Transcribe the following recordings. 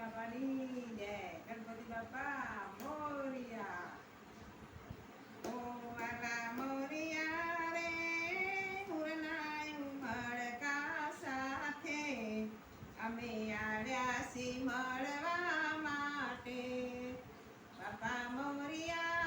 બાપાની જય. ગણપતિ બાપા, મોરિયા. ઓ વાલા મોરિયા રે પૂરનાયું મળકા સાથે. અમે આડ્યા સી મળવા માટે. બાપા મોરિયા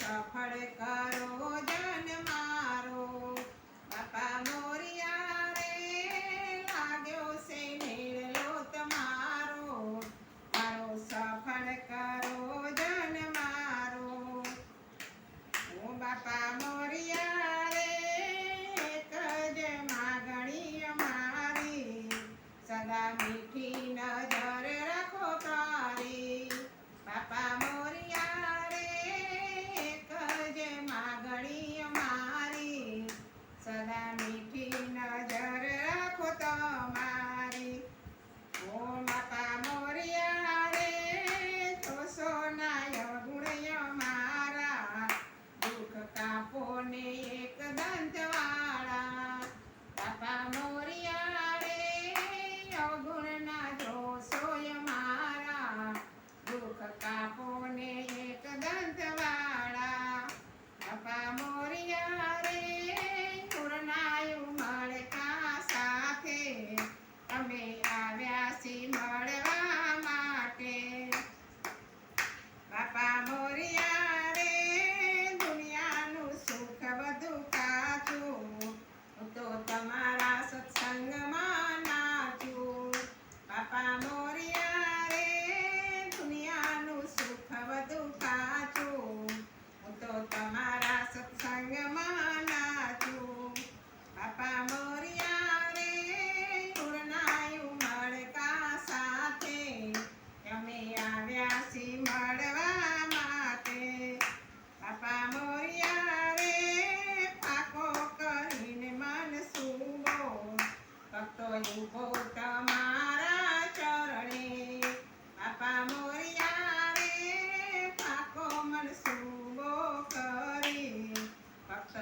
સફળ કરો જન મારો. બાપા મોરિયા રે, લાગ્યો છે મેળો તમારો મારો. સફળ કરો જન મારો. હું બાપા મોરિયા રે કજ માગણી અમારી. સદા મીઠી નજર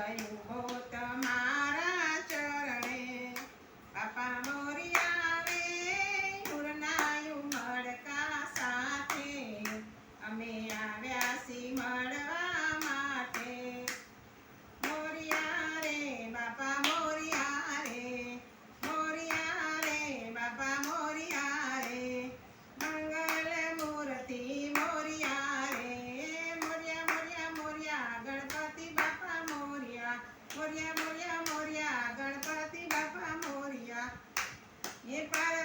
白云。મોર્યા મોર્યા મોર્યા ગણપતિ બાપા મોર્યા. એ પાર